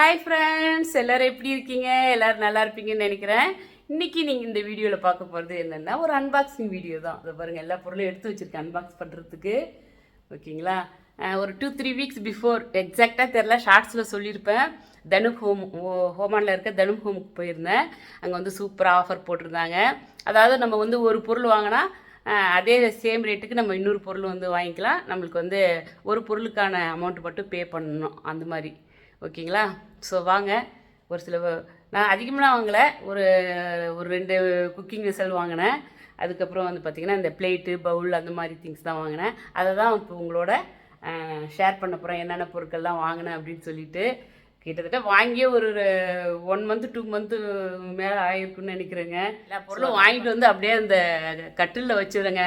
Hi friends எல்லோரும் எப்படி இருக்கீங்க? எல்லோரும் நல்லா இருப்பீங்கன்னு நினைக்கிறேன். இன்றைக்கி நீங்கள் இந்த வீடியோவில் பார்க்க போகிறது என்னென்னா ஒரு அன்பாக்சிங் வீடியோ தான். அதை பாருங்கள் எல்லா பொருளும் எடுத்து வச்சுருக்கேன் அன்பாக்ஸ் பண்ணுறதுக்கு ஓகேங்களா? ஒரு டூ த்ரீ வீக்ஸ் பிஃபோர் எக்ஸாக்டாக தெரில ஷார்ட்ஸில் சொல்லியிருப்பேன். தனுக் ஹோம் ஹோமானில் இருக்க தனுக் ஹோமுக்கு போயிருந்தேன். அங்கே வந்து சூப்பராக ஆஃபர் போட்டிருந்தாங்க. அதாவது நம்ம வந்து ஒரு பொருள் வாங்கினா அதே சேம் ரேட்டுக்கு நம்ம இன்னொரு பொருள் வந்து வாங்கிக்கலாம். நம்மளுக்கு வந்து ஒரு பொருளுக்கான அமௌண்ட் மட்டும் பே பண்ணணும். அந்த மாதிரி. ஓகேங்களா? ஸோ வாங்க. ஒரு சில நான் அதிகமாக வாங்கலை. ஒரு ஒரு ரெண்டு குக்கிங் வெசல் வாங்கினேன். அதுக்கப்புறம் வந்து பார்த்திங்கன்னா இந்த பிளேட்டு பவுல் அந்த மாதிரி திங்ஸ் தான் வாங்கினேன். அதை தான் இப்போ உங்களோட ஷேர் பண்ண போகிறேன் என்னென்ன பொருட்கள்லாம் வாங்கினேன் அப்படின்னு சொல்லிட்டு கிட்டத்தட்ட வாங்கியே ஒரு ஒன் மந்த்து டூ மந்த்து மேலே ஆகிருக்குன்னு நினைக்கிறேங்க. எல்லா பொருளும் வாங்கிட்டு வந்து அப்படியே அந்த கட்டிலில் வச்சுருங்க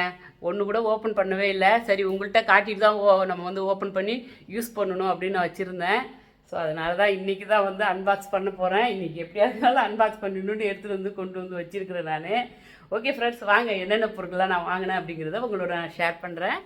ஒன்று கூட ஓப்பன் பண்ணவே இல்லை. சரி உங்கள்கிட்ட காட்டிட்டு தான் ஓ நம்ம வந்து ஓப்பன் பண்ணி யூஸ் பண்ணணும் அப்படின்னு நான் வச்சுருந்தேன். ஸோ அதனால தான் இன்றைக்கி தான் வந்து அன்பாக்ஸ் பண்ண போகிறேன் இன்றைக்கி எப்படியா இருந்தாலும் அன்பாக்ஸ் பண்ணணுன்னு எடுத்துகிட்டு வந்து கொண்டு வந்து வச்சுருக்கிறேன் நான். ஓகே ஃப்ரெண்ட்ஸ் வாங்க என்னென்ன பொருட்கள்லாம் நான் வாங்கினேன் அப்படிங்கிறத உங்களோட நான் ஷேர் பண்ணுறேன்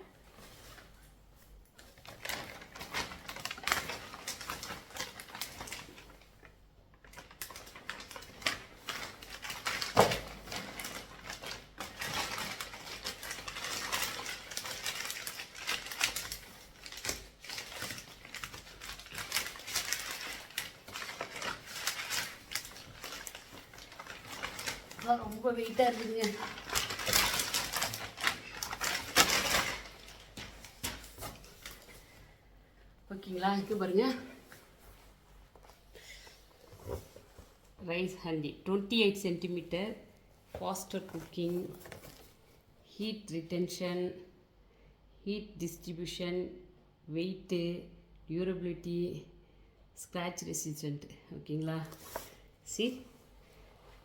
ரொம்ப வெயிட்டாக இருக்குதுங்க. ஓகேங்களா இருக்கு பாருங்க. Rice handi twenty eight centimetre faster cooking heat retention heat distribution weight durability scratch resistant ஓகேங்களா? சி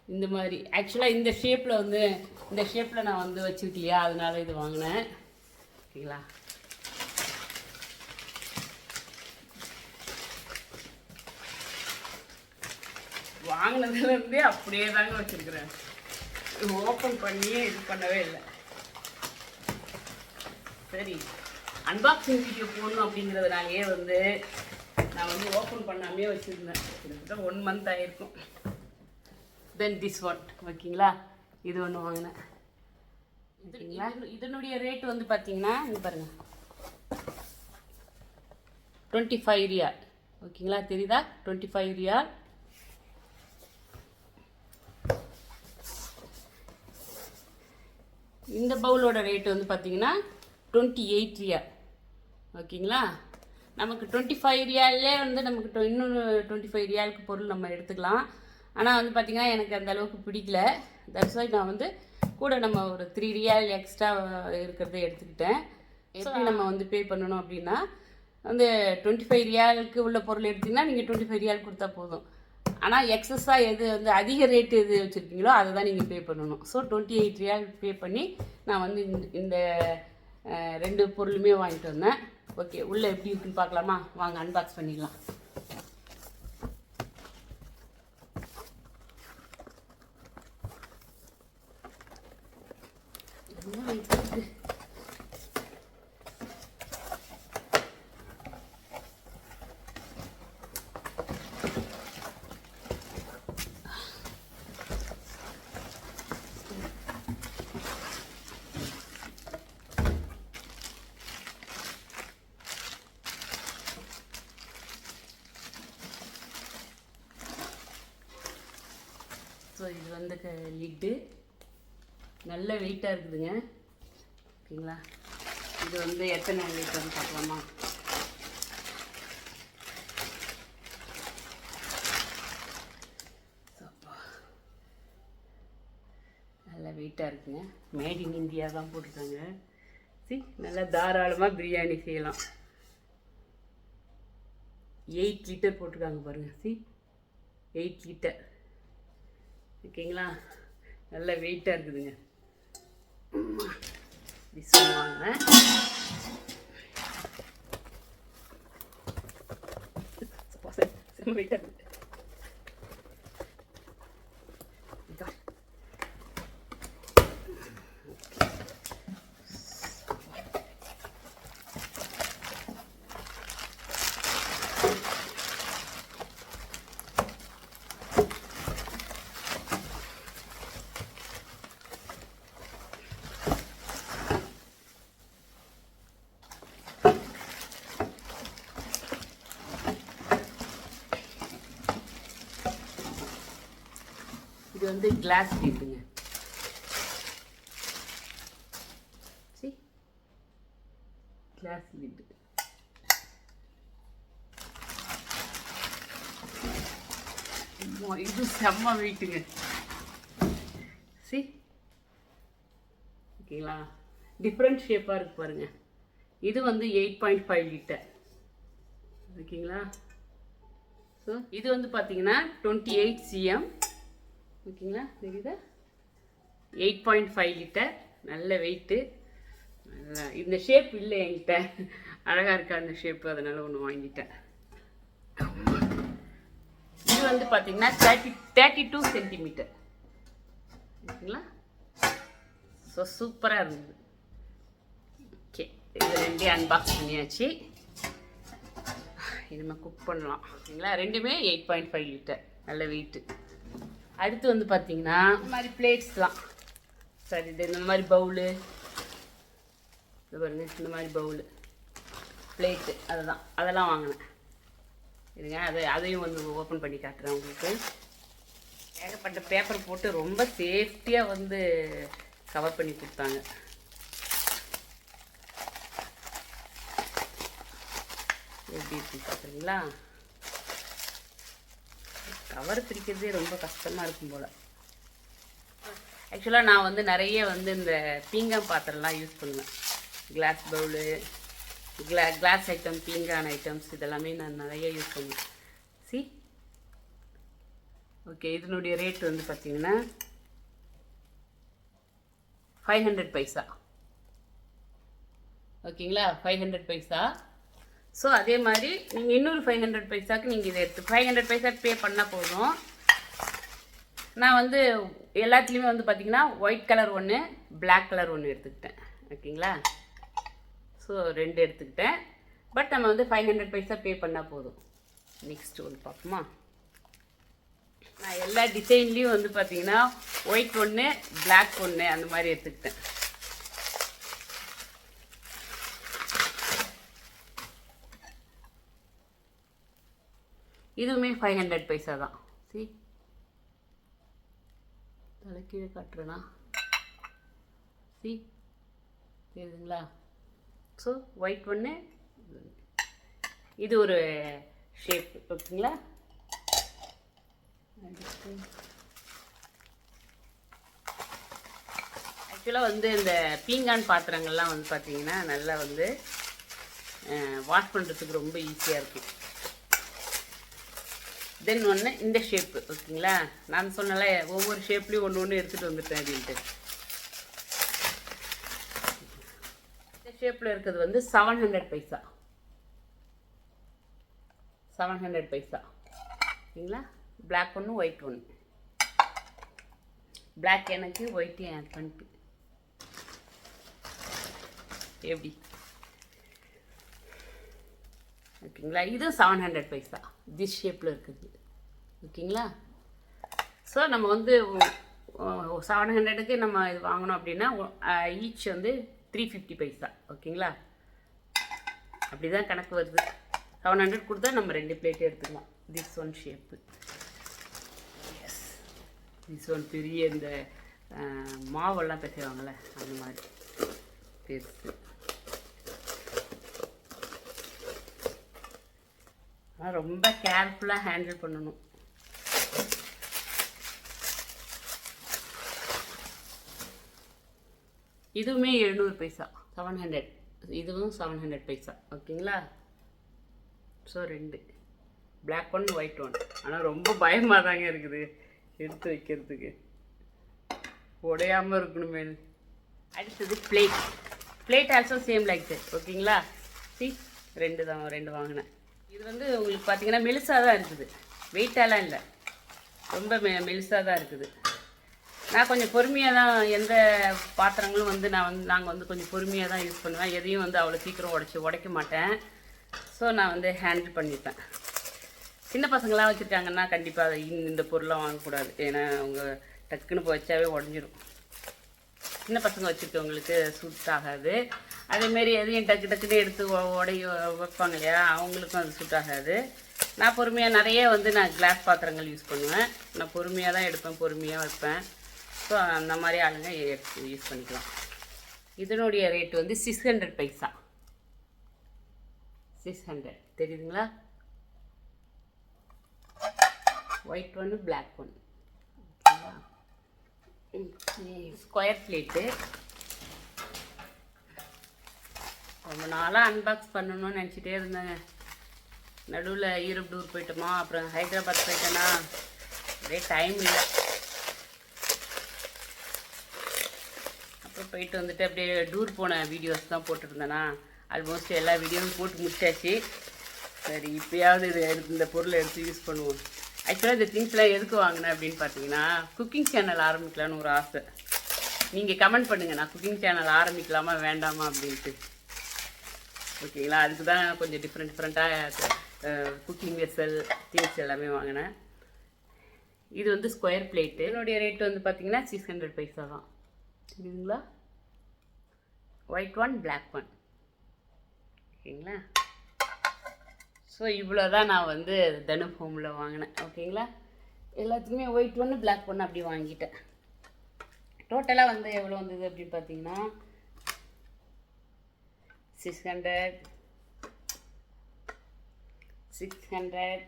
இந்த மாதிரி. ஆக்சுவலாக இந்த ஷேப்பில் வந்து இந்த ஷேப்பில் நான் வந்து வச்சுருக்கலையா அதனால இது வாங்கினேன். ஓகேங்களா? வாங்கினதுலேருந்தே அப்படியே தாங்க வச்சுருக்குறேன். ஓப்பன் பண்ணி இது பண்ணவே இல்லை. சரி அன்பாக்சிங் வீடியோ போடணும் அப்படிங்கிறதுனாலே வந்து நான் வந்து ஓப்பன் பண்ணாமே வச்சுருந்தேன். கிட்டத்தட்ட ஒன் மந்த் ஆகிருக்கும் தென் திஸ் ஒன் ஓகேங்களா? இது ஒன்று வாங்கினேன். ஓகேங்களா? இதனுடைய ரேட் வந்து பார்த்தீங்கன்னா இங்க பாருங்க. டுவெண்ட்டி ஃபைவ் ரியால் ஓகேங்களா? தெரியுதா? டுவெண்ட்டி ஃபைவ் ரியால் இந்த பவுலோட ரேட் வந்து பார்த்தீங்கன்னா டுவெண்ட்டி எயிட் ரியால் ஓகேங்களா? நமக்கு டுவெண்ட்டி ஃபைவ் ரியாலே வந்து நமக்கு இன்னொரு டுவெண்ட்டி ஃபைவ் ரியாலுக்கு பொருள் நம்ம எடுத்துக்கலாம். ஆனால் வந்து பார்த்திங்கன்னா எனக்கு அந்த அளவுக்கு பிடிக்கல. தட்ஸ் வை நான் வந்து கூட நம்ம ஒரு த்ரீ ரியால் எக்ஸ்ட்ரா இருக்கிறத எடுத்துக்கிட்டேன். எப்படி நம்ம வந்து பே பண்ணணும் அப்படின்னா வந்து டுவெண்ட்டி ஃபைவ் ரியாலுக்கு உள்ள பொருள் எடுத்திங்கன்னா நீங்கள் டுவெண்ட்டி ஃபைவ் ரியால் கொடுத்தா போதும். ஆனால் எக்ஸஸாக எது வந்து அதிக ரேட் எது வச்சுருக்கீங்களோ அதை தான் நீங்கள் பே பண்ணணும். So twenty eight riyal pay பண்ணி நான் வந்து இந்த ரெண்டு பொருளுமே வாங்கிட்டு வந்தேன். ஓகே உள்ளே எப்படி இருக்குன்னு பார்க்கலாமா? வாங்க அன்பாக்ஸ் பண்ணிடலாம் என்ன weight இருக்கு? ஸோ இது வந்து லிட்டு. நல்ல வெயிட்டாக இருக்குதுங்க. ஓகேங்களா? இது வந்து எத்தனை லிட்டர்னு பார்க்கலாமா? சப்பா. நல்ல வெயிட்டாக இருக்குங்க. மேட் இன் இந்தியா தான் போட்டிருக்காங்க. சரி நல்லா தாராளமாக பிரியாணி செய்யலாம். எயிட் லிட்டர் போட்டிருக்காங்க பாருங்கள் சி எயிட் லிட்டர் ஓகேங்களா? நல்ல வெயிட்டாக இருக்குதுங்க. இப்படி சொல்லுவாங்க. வெயிட்டாக இருக்குது இதோ. இது வந்து கிளாஸ் லிட்டுங்க சி கிளாஸ் லிட்டு இது செம்ம வீட்டுங்க சி ஓகேங்களா டிஃப்ரெண்ட் ஷேப்பாக இருக்கு பாருங்க. இது வந்து எயிட் பாயிண்ட் ஃபைவ் லிட்டர் ஓகேங்களா ஸோ இது வந்து பார்த்தீங்கன்னா டுவெண்ட்டி எயிட் சிஎம் ஓகேங்களா? தெரியுதா? Eight point five litre. நல்ல வெயிட்டு. நல்லா இந்த ஷேப் இல்லை என்கிட்ட. அழகாக இருக்கா அந்த ஷேப்பு அதனால் ஒன்று வாங்கிட்டேன். இது வந்து பார்த்தீங்கன்னா தேர்ட்டி தேர்ட்டி டூ சென்டிமீட்டர் ஓகேங்களா ஸோ சூப்பராக இருந்தது. ஓகே இது ரெண்டே அன்பாக்ஸ் பண்ணியாச்சு. இனிமேல் குக் பண்ணலாம். ஓகேங்களா? ரெண்டுமே எயிட் பாயிண்ட் ஃபைவ் லிட்டர். நல்ல வெயிட்டு அடுத்து வந்து பார்த்தீங்கன்னா இந்த மாதிரி பிளேட்ஸ்லாம் சரி இது இந்த மாதிரி பவுலு இது பாருங்க இந்த மாதிரி பவுலு பிளேட்டு அதுதான். அதெல்லாம் வாங்கினேன். இருங்க அதை அதையும் வந்து ஓப்பன் பண்ணி காட்டுறேன் உங்களுக்கு. ஏகப்பட்ட பேப்பர் போட்டு ரொம்ப சேஃப்டியாக வந்து கவர் பண்ணி கொடுத்தாங்க. எப்படி இருக்கு பார்க்குறீங்களா கவர் பிரிக்கிறதே ரொம்ப கஷ்டமாக இருக்கும் போல். ஆக்சுவலாக நான் வந்து நிறைய வந்து இந்த பீங்கான் பாத்திரம்லாம் யூஸ் பண்ணுவேன். கிளாஸ் பவுலு கிளா கிளாஸ் ஐட்டம் பீங்கான் ஐட்டம்ஸ் இதெல்லாமே நான் நிறைய யூஸ் பண்ணுவேன். சி ஓகே இதனுடைய ரேட் வந்து பார்த்தீங்கன்னா ஃபைவ் ஹண்ட்ரட் பைசா ஓகேங்களா ஃபைவ் ஹண்ட்ரட் பைசா ஸோ அதே மாதிரி நீங்கள் இன்னொரு ஃபைவ் ஹண்ட்ரட் பைசாக்கு நீங்கள் இதை எடுத்து ஃபைவ் ஹண்ட்ரட் பைசா பே பண்ணால் போதும். நான் வந்து எல்லாத்துலேயுமே வந்து பார்த்தீங்கன்னா ஒயிட் கலர் ஒன்று பிளாக் கலர் ஒன்று எடுத்துக்கிட்டேன். ஓகேங்களா? ஸோ ரெண்டு எடுத்துக்கிட்டேன். பட் நம்ம வந்து ஃபைவ் ஹண்ட்ரட் பைசா பே பண்ணால் போதும். நெக்ஸ்ட் ஒன்று பார்ப்போமா? நான் எல்லா டிசைன்லேயும் வந்து பார்த்தீங்கன்னா ஒயிட் ஒன்று பிளாக் ஒன்று அந்த மாதிரி எடுத்துக்கிட்டேன். இதுவுமே ஃபைவ் ஹண்ட்ரட் பைசா தான். சி தலை கீழே காட்டுறேனா? சி தெரியுதுங்களா? ஸோ ஒயிட் ஒன்று இது ஒரு ஷேப் ஓகேங்களா? ஆக்சுவலாக வந்து இந்த பீங்கான் பாத்திரங்கள்லாம் வந்து பார்த்தீங்கன்னா நல்லா வந்து வாஷ் பண்ணுறதுக்கு ரொம்ப ஈஸியாக இருக்குது தென் ஒன்று இந்த ஷேப்பு ஓகேங்களா? நான் சொன்னல ஒவ்வொரு ஷேப்லேயும் ஒன்று ஒன்று எடுத்துகிட்டு வந்துட்டேன் அப்படின்ட்டு. இந்த ஷேப்பில் இருக்கிறது வந்து seven hundred paisa seven hundred paisa ஓகேங்களா? பிளாக் ஒன்று ஒயிட் ஒன்று பிளாக் எனக்கு ஒயிட்டையும் ஆட் பண்ணிட்டு. எப்படி? ஓகேங்களா? இது செவன் ஹண்ட்ரட் பைசா திஸ் ஷேப்பில் இருக்குது. ஓகேங்களா? ஸோ நம்ம வந்து செவன் ஹண்ட்ரடுக்கு நம்ம இது வாங்கினோம் அப்படின்னா ஈச் வந்து த்ரீ ஃபிஃப்டி பைசா ஓகேங்களா? அப்படி தான் கணக்கு வருது. செவன் ஹண்ட்ரட் கொடுத்தா நம்ம ரெண்டு பிளேட் எடுத்துக்கலாம். This one shape is this one பெரிய இந்த மாவெல்லாம் பிசைவாங்கள்ல அந்த மாதிரி. பெருசு. ரொம்ப கேர்ஃபுல்லாக ஹேண்டில் பண்ணணும். இதுவுமே எழுநூறு பைசா. செவன் ஹண்ட்ரட் இதுவும் செவன் ஹண்ட்ரட் பைசா. ஓகேங்களா? ஸோ ரெண்டு. பிளாக் ஒன் ஒயிட் ஒன் ஆனால் ரொம்ப பயமாக தாங்க இருக்குது எடுத்து வைக்கிறதுக்கு. உடையாமல் இருக்கணுமே. அடுத்தது plate plate also same like that ஓகேங்களா? சி ரெண்டு தான் ரெண்டு வாங்கினேன். இது வந்து உங்களுக்கு பார்த்தீங்கன்னா மெலிசாக தான் இருக்குது. வெயிட்டாலாம் இல்லை. ரொம்ப மெ மெலிசாக தான் இருக்குது. நான் கொஞ்சம் பொறுமையாக தான் எந்த பாத்திரங்களும் வந்து நான் வந்து நாங்கள் வந்து கொஞ்சம் பொறுமையாக தான் யூஸ் பண்ணுவேன். எதையும் வந்து அவ்வளோ சீக்கிரம் உடச்சி உடைக்க மாட்டேன். ஸோ நான் வந்து ஹேண்டில் பண்ணிப்பேன். சின்ன பசங்களாம் வச்சுருக்காங்கன்னா கண்டிப்பாக இந்த பொருளாக வாங்கக்கூடாது. ஏன்னா அவங்க டக்குன்னு போய் வச்சாவே உடஞ்சிரும். சின்ன பசங்க வச்சுருக்கவங்களுக்கு சூட் ஆகாது. அதேமாரி எதையும் டக்கு டக்குன்னு எடுத்து உடைய வைப்பாங்க இல்லையா? அவங்களுக்கும் அது சூட் ஆகாது. நான் பொறுமையாக நிறைய வந்து நான் கிளாஸ் பாத்திரங்கள் யூஸ் பண்ணுவேன். நான் பொறுமையாக தான் எடுப்பேன் பொறுமையாக வைப்பேன். ஸோ அந்த மாதிரி ஆளுங்க எடுத்து யூஸ் பண்ணிக்கலாம். இதனுடைய ரேட் வந்து six hundred paisa six hundred தெரியுதுங்களா? ஒயிட் ஒன்று பிளாக் ஒன்று ஸ்கொயர் பிளேட்டு ரொம்ப நாளாக அன்பாக்ஸ் பண்ணணும்னு நினச்சிட்டே இருந்தேங்க. நடுவில் ஈரோடு டூர் போயிட்டோமா அப்புறம் ஹைதராபாத் போயிட்டேனா ஒரே டைம் இல்லை. அப்புறம் போயிட்டு வந்துட்டு அப்படியே டூர் போன வீடியோஸ் தான் போட்டுருந்தேனா ஆல்மோஸ்ட் எல்லா வீடியோவும் போட்டு முடிச்சாச்சு. சரி இப்போயாவது இது எடுத்து இந்த பொருளை எடுத்து யூஸ் பண்ணுவோம். ஆக்சுவலாக இந்த திங்ஸ்லாம் எதுக்கு வாங்கினேன் அப்படின்னு பார்த்தீங்கன்னா குக்கிங் சேனல் ஆரம்பிக்கலான்னு ஒரு ஆசை. நீங்கள் கமெண்ட் பண்ணுங்கள் நான் குக்கிங் சேனல் ஆரம்பிக்கலாமா வேண்டாமா அப்படின்ட்டு. ஓகேங்களா? அதுக்கு தான் கொஞ்சம் டிஃப்ரெண்ட் டிஃப்ரெண்ட்டாக குக்கிங் வெசல் திங்ஸ் எல்லாமே வாங்கினேன். இது வந்து ஸ்கொயர் பிளேட்டு என்னுடைய ரேட் வந்து பார்த்தீங்கன்னா சிக்ஸ் ஹண்ட்ரட் பைசா தான். சரிங்களா ஒயிட் ஒன் பிளாக் ஒன் ஓகேங்களா? ஸோ இவ்வளோ தான் நான் வந்து தனு ஹோமில் வாங்கினேன். ஓகேங்களா? எல்லாத்துக்குமே ஒயிட் ஒன்று பிளாக் ஒன்று அப்படி வாங்கிட்டேன். டோட்டலாக வந்து எவ்வளோ வந்தது அப்படின்னு பார்த்தீங்கன்னா six hundred. Six hundred.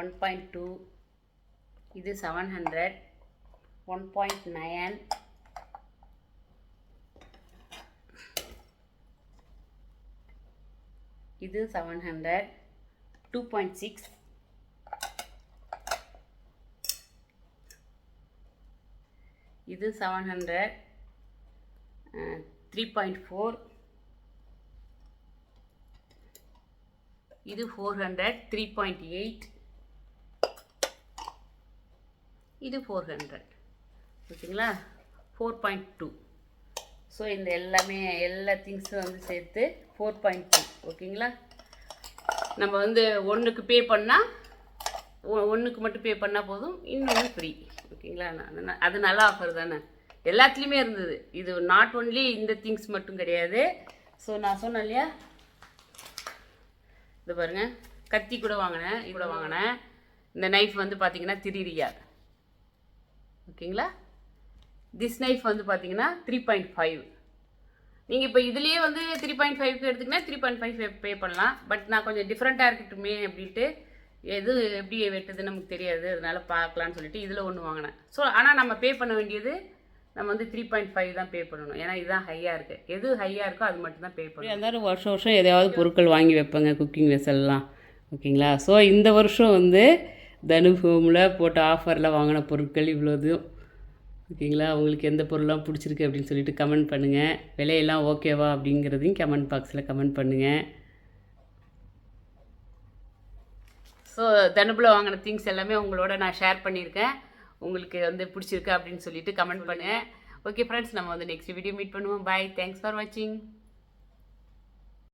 One point two. இது seven hundred. One point nine இது seven hundred. Two point six. இது seven hundred. Three point four. இது four hundred three point eight இது ஃபோர் ஹண்ட்ரட் ஓகேங்களா? ஃபோர் பாயிண்ட் டூ ஸோ இந்த எல்லாமே எல்லா திங்ஸும் வந்து சேர்த்து ஃபோர் பாயிண்ட் டூ ஓகேங்களா? நம்ம வந்து ஒன்றுக்கு பே பண்ணால் ஒன்றுக்கு மட்டும் பே பண்ணால் போதும் இன்னொன்று ஃப்ரீ ஓகேங்களா? நான் அது நல்ல ஆஃபர் தானே? எல்லாத்துலேயுமே இருந்தது. இது நாட் ஒன்லி இந்த திங்ஸ் மட்டும் கிடையாது. ஸோ நான் சொன்னேன் இல்லையா? இது பாருங்க. கத்தி கூட வாங்கினேன் இது கூட வாங்கினேன். இந்த நைஃப் வந்து பார்த்தீங்கன்னா த்ரீ ரியால் ஓகேங்களா? திஸ் நைஃப் வந்து பார்த்தீங்கன்னா த்ரீ பாயிண்ட் ஃபைவ் நீங்கள் இப்போ இதுலேயே வந்து த்ரீ பாயிண்ட் ஃபைவ்க்கு எடுத்துக்கினா த்ரீ பாயிண்ட் ஃபைவ் பே பண்ணலாம். பட் நான் கொஞ்சம் டிஃப்ரெண்ட்டாக இருக்கட்டுமே அப்படின்ட்டு எது எப்படி வெட்டுதுன்னு நமக்கு தெரியாது. அதனால் பார்க்கலான்னு சொல்லிட்டு இதில் ஒன்று வாங்கினேன். ஸோ ஆனால் நம்ம பே பண்ண வேண்டியது நம்ம வந்து த்ரீ பாயிண்ட் ஃபைவ் தான் பே பண்ணணும். ஏன்னா இதுதான் ஹையாக இருக்குது எது ஹையாக இருக்கோ அது மட்டும் தான் பே பண்ணணும். இருந்தாலும் வருஷம் வருஷம் எதையாவது பொருட்கள் வாங்கி வைப்பேங்க குக்கிங் வெசல்லாம் ஓகேங்களா? ஸோ இந்த வருஷம் வந்து தனு ஹோமில் போட்ட ஆஃபரில் வாங்கின பொருட்கள் இவ்வளோதும் ஓகேங்களா? உங்களுக்கு எந்த பொருள்லாம் பிடிச்சிருக்கு அப்படின்னு சொல்லிட்டு கமெண்ட் பண்ணுங்கள் விலையெல்லாம் ஓகேவா அப்படிங்கிறதையும் கமெண்ட் பாக்ஸில் கமெண்ட் பண்ணுங்கள் ஸோ தனுபில் வாங்கின திங்ஸ் எல்லாமே உங்களோட நான் ஷேர் பண்ணியிருக்கேன். உங்களுக்கு வந்து பிடிச்சிருக்கு அப்படின்னு சொல்லிட்டு கமெண்ட் பண்ணுங்கள் ஓகே ஃப்ரெண்ட்ஸ் நம்ம வந்து நெக்ஸ்ட் வீடியோ மீட் பண்ணுவோம். பாய் தேங்க்ஸ் ஃபார் வாட்சிங்